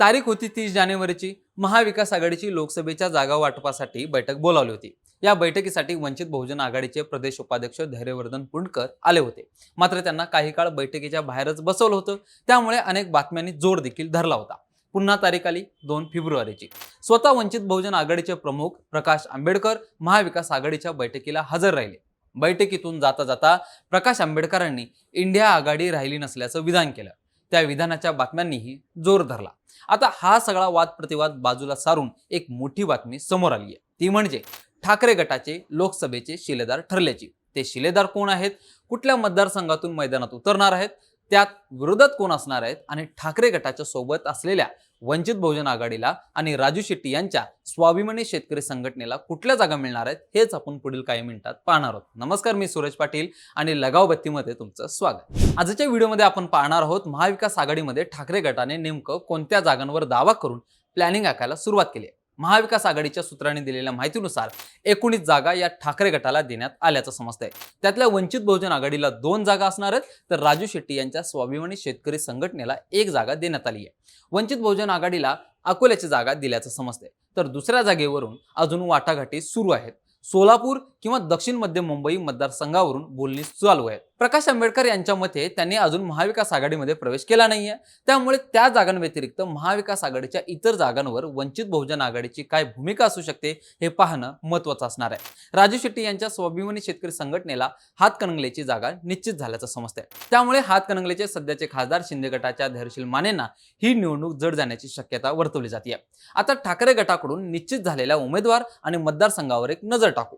तारीख होती तीस जानेवारीची. महाविकास आघाडीची लोकसभेच्या जागा वाटपासाठी बैठक बोलावली होती. या बैठकीसाठी वंचित बहुजन आघाडीचे प्रदेश उपाध्यक्ष धैर्यवर्धन पुंडकर आले होते. मात्र त्यांना काही काळ बैठकीच्या बाहेरच बसवलं होतं. त्यामुळे अनेक बातम्यांनी जोर देखील धरला होता. पुन्हा तारीख आली दोन फेब्रुवारीची. स्वतः वंचित बहुजन आघाडीचे प्रमुख प्रकाश आंबेडकर महाविकास आघाडीच्या बैठकीला हजर राहिले. बैठकीतून जाता जाता प्रकाश आंबेडकरांनी इंडिया आघाडी राहिली नसल्याचं विधान केलं. त्या विधानाच्या बातम्यांनीही जोर धरला. आता हा सगळा वाद प्रतिवाद बाजूला सारून एक मोठी बातमी समोर आली आहे ती म्हणजे ठाकरे गटाचे लोकसभेचे शिलेदार ठरल्याची. ते शिलेदार कोण आहेत? कुठल्या मतदारसंघातून मैदानात उतरणार आहेत? त्यात विरोधात कोण असणार आहेत? आणि ठाकरे गटाच्या सोबत असलेल्या वंचित बहुजन आघाडीला आणि राजू शेट्टी यांच्या स्वाभिमानी शेतकरी संघटनेला कुठल्या जागा मिळणार आहेत हेच आपण पुढील काही मिनिटात पाहणार आहोत. नमस्कार मी सूरज पाटील आणि लगाव बत्तीमध्ये तुमचं स्वागत. आजच्या व्हिडिओमध्ये आपण पाहणार आहोत महाविकास आघाडीमध्ये ठाकरे गटाने नेमकं कोणत्या जागांवर दावा करून प्लॅनिंग आखायला सुरुवात केली आहे. महाविकास आघाडीच्या सूत्रांनी दिलेल्या माहितीनुसार एकोणीस जागा या ठाकरे गटाला देण्यात आल्याचं समजतंय. त्यातल्या वंचित बहुजन आघाडीला दोन जागा असणार आहेत तर राजू शेट्टी यांच्या स्वाभिमानी शेतकरी संघटनेला एक जागा देण्यात आली आहे. वंचित बहुजन आघाडीला अकोल्याची जागा दिल्याचं समजतंय. तर दुसऱ्या जागेवरून अजून वाटाघाटी सुरू आहेत. सोलापूर किंवा दक्षिण मध्य मुंबई मतदारसंघावरून बोलणी चालू आहेत प्रकाश आंबेडकर यांच्या मते त्यांनी अजून महाविकास आघाडीमध्ये प्रवेश केला नाहीये. त्यामुळे त्या जागांव्यतिरिक्त महाविकास आघाडीच्या इतर जागांवर वंचित बहुजन आघाडीची काय भूमिका असू शकते हे पाहणं महत्वाचं असणार आहे. राजू शेट्टी यांच्या स्वाभिमानी शेतकरी संघटनेला हातकणंगलेची जागा निश्चित झाल्याचं समजतंय. त्यामुळे हातकणंगलेचे सध्याचे खासदार शिंदे गटाच्या धैर्यशील मानेंना ही निवडणूक जड जाण्याची शक्यता वर्तवली जाते आता ठाकरे गटाकडून निश्चित झालेल्या उमेदवार आणि मतदारसंघावर एक नजर टाकू.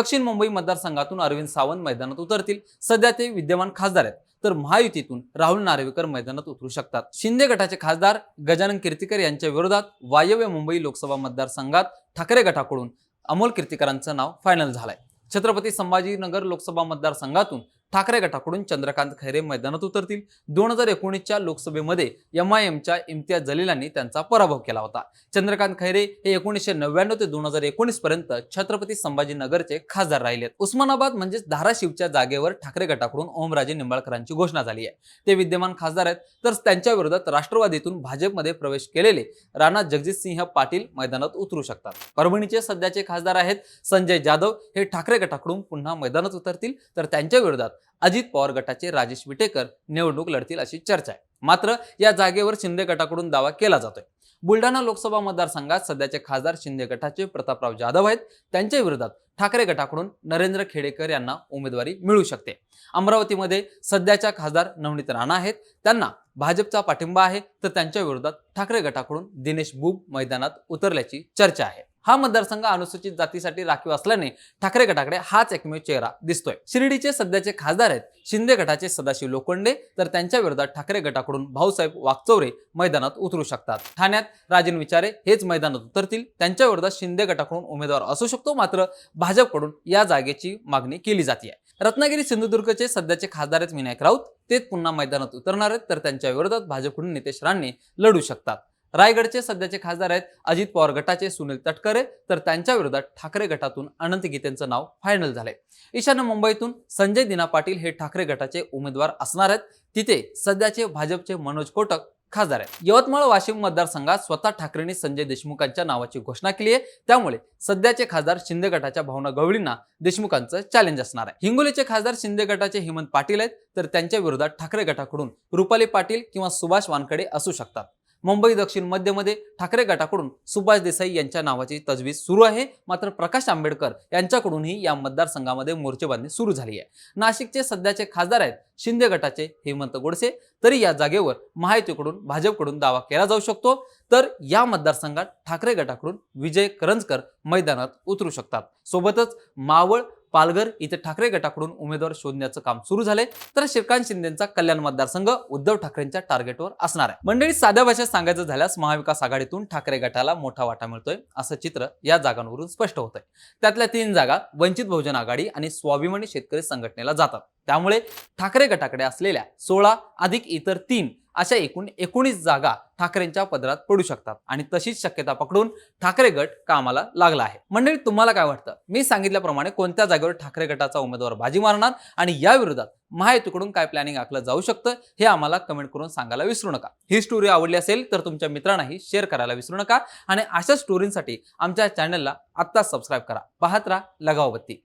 दक्षिण मुंबई मतदारसंघातून अरविंद सावंत मैदानात उतरतील. सध्या ते विद्यमान खासदार आहेत. तर महायुतीतून राहुल नार्वेकर मैदानात उतरू शकतात. शिंदे गटाचे खासदार गजानन कीर्तीकर यांच्या विरोधात वायव्य मुंबई लोकसभा मतदारसंघात ठाकरे गटाकडून अमोल कीर्तीकरांचं नाव फायनल झालंय. छत्रपती संभाजीनगर लोकसभा मतदारसंघातून ठाकरे गटाकडून चंद्रकांत खैरे मैदानात उतरतील. दोन हजार एकोणीसच्या लोकसभेमध्ये एम आय एमच्या इम्तियाज जलीलांनी त्यांचा पराभव केला होता. चंद्रकांत खैरे हे एकोणीसशे नव्याण्णव ते दोन हजार एकोणीस पर्यंत छत्रपती संभाजीनगरचे खासदार राहिलेत. उस्मानाबाद म्हणजेच धाराशिवच्या जागेवर ठाकरे गटाकडून ओमराजे निंबाळकरांची घोषणा झाली आहे. ते विद्यमान खासदार आहेत. तर त्यांच्या विरोधात राष्ट्रवादीतून भाजपमध्ये प्रवेश केलेले राणा जगजितसिंह पाटील मैदानात उतरू शकतात. परभणीचे सध्याचे खासदार आहेत संजय जाधव. हे ठाकरे गटाकडून पुन्हा मैदानात उतरतील. तर त्यांच्या विरोधात अजित पवार गटाचे राजेश विटेकर निवडणूक लढतील अशी चर्चा आहे. मात्र या जागेवर शिंदे गटाकडून दावा केला जातोय. बुलढाणा लोकसभा मतदारसंघात सध्याचे खासदार शिंदे गटाचे प्रतापराव जाधव आहेत. त्यांच्या विरोधात ठाकरे गटाकडून नरेंद्र खेडेकर यांना उमेदवारी मिळू शकते. अमरावतीमध्ये सध्याच्या खासदार नवनीत राणा आहेत. त्यांना भाजपचा पाठिंबा आहे. तर त्यांच्या विरोधात ठाकरे गटाकडून दिनेश बुब मैदानात उतरल्याची चर्चा आहे. हा मतदारसंघ अनुसूचित जातीसाठी राखीव असल्याने ठाकरे गटाकडे हाच एकमेव चेहरा दिसतोय. शिर्डीचे सध्याचे खासदार आहेत. शिंदे गटाचे सदाशिव लोखंडे तर त्यांच्या विरोधात ठाकरे गटाकडून भाऊसाहेब वागचौरे मैदानात उतरू शकतात. ठाण्यात राजन विचारे हेच मैदानात उतरतील. त्यांच्या विरोधात शिंदे गटाकडून उमेदवार असू शकतो. मात्र भाजपकडून या जागेची मागणी केली जाते रत्नागिरी सिंधुदुर्गचे सध्याचे खासदार आहेत विनायक राऊत. तेच पुन्हा मैदानात उतरणार आहेत. तर त्यांच्या विरोधात भाजपकडून नितेश राणे लढू शकतात. रायगडचे सध्याचे खासदार आहेत अजित पवार गटाचे सुनील तटकरे. तर त्यांच्या विरोधात ठाकरे गटातून अनंत गीतेंचं नाव फायनल झालंय. ईशान्य मुंबईतून संजय दिना पाटील हे ठाकरे गटाचे उमेदवार असणार आहेत. तिथे सध्याचे भाजपचे मनोज कोटक खासदार आहेत. यवतमाळ वाशिम मतदारसंघात स्वतः ठाकरेंनी संजय देशमुखांच्या नावाची घोषणा केली आहे. त्यामुळे सध्याचे खासदार शिंदे गटाच्या भावना गवळींना देशमुखांचं चॅलेंज असणार आहे. हिंगोलीचे खासदार शिंदे गटाचे हेमंत पाटील आहेत. तर त्यांच्या विरोधात ठाकरे गटाकडून रुपाली पाटील किंवा सुभाष वानकडे असू शकतात. मुंबई दक्षिण मध्यमध्ये ठाकरे गटाकडून सुभाष देसाई यांच्या नावाची तजवीज सुरू आहे. मात्र प्रकाश आंबेडकर यांच्याकडूनही या मतदारसंघामध्ये मोर्चेबांधणी सुरू झाली आहे. नाशिकचे सध्याचे खासदार आहेत शिंदे गटाचे हेमंत गोडसे. तरी या जागेवर महायुतीकडून भाजपकडून दावा केला जाऊ शकतो. तर या मतदारसंघात ठाकरे गटाकडून विजय करंजकर मैदानात उतरू शकतात. सोबतच मावळ पालघर इथे ठाकरे गटाकडून उमेदवार शोधण्याचं काम सुरू झालंय. तर श्रीकांत शिंदेचा कल्याण मतदारसंघ उद्धव ठाकरेंच्या टार्गेटवर असणार आहे. मंडळी साध्या भाषेत सांगायचं झाल्यास महाविकास आघाडीतून ठाकरे गटाला मोठा वाटा मिळतोय असं चित्र या जागांवरून स्पष्ट होत आहे त्यातल्या तीन जागा वंचित बहुजन आघाडी आणि स्वाभिमानी शेतकरी संघटनेला जातात. त्यामुळे ठाकरे गटाकडे असलेल्या सोळा अधिक इतर तीन अशा एकूण एकोणीस जागा ठाकरेंच्या पदरात पडू शकतात. आणि तशीच शक्यता पकडून ठाकरे गट कामाला लागला आहे. मंडळी तुम्हाला काय वाटतं? मी सांगितल्याप्रमाणे कोणत्या जागेवर ठाकरे गटाचा उमेदवार बाजी मारणार? आणि या विरोधात महायुतीकडून काय प्लॅनिंग आखलं जाऊ शकतं? हे आम्हाला कमेंट करून सांगायला विसरू नका. ही स्टोरी आवडली असेल तर तुमच्या मित्रांनाही शेअर करायला विसरू नका. आणि अशा स्टोरींसाठी आमच्या चॅनलला आत्ताच सबस्क्राईब करा. पाहत राहा लगावबत्ती.